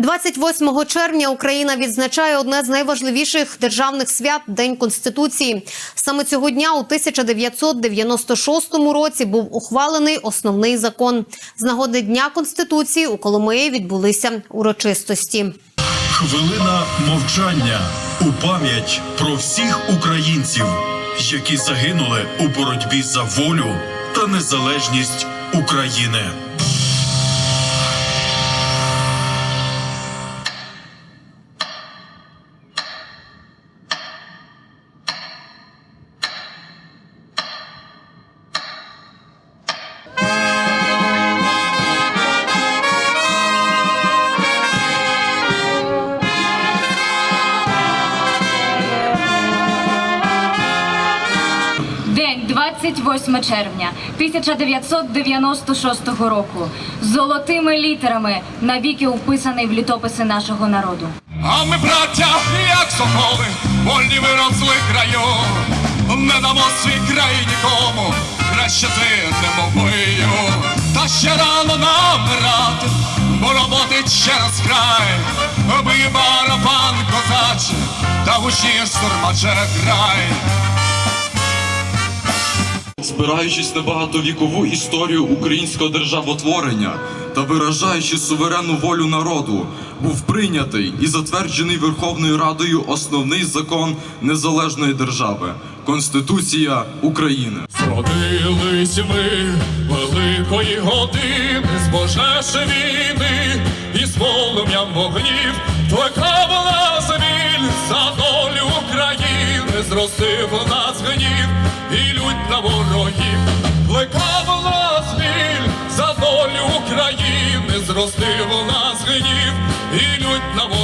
28 червня Україна відзначає одне з найважливіших державних свят День Конституції. Саме цього дня у 1996 році був ухвалений основний закон. З нагоди Дня Конституції у Коломиї відбулися урочистості. Хвилина мовчання у пам'ять про всіх українців, які загинули у боротьбі за волю та незалежність України. День 28 червня 1996 року. Золотими літерами навіки вписаний в літописи нашого народу. А ми, браття, як соколи, вольні виросли краю, не дамо свій край нікому, краще зинемо бою. Та ще рано набирати, бо роботи через край, бий барабан козаче, та гучніш сурмаче край. Спираючись на багатовікову історію українського державотворення та виражаючи суверенну волю народу, був прийнятий і затверджений Верховною Радою основний закон незалежної держави Конституція України. Зродились ми великої години, збожеше війни, і з полум'ям вогнів плекав нас біль за долю України, зростив нас гнів і лють на ворогів, плекав нас біль за долю України, зростив нас гнів і лють на ворогів.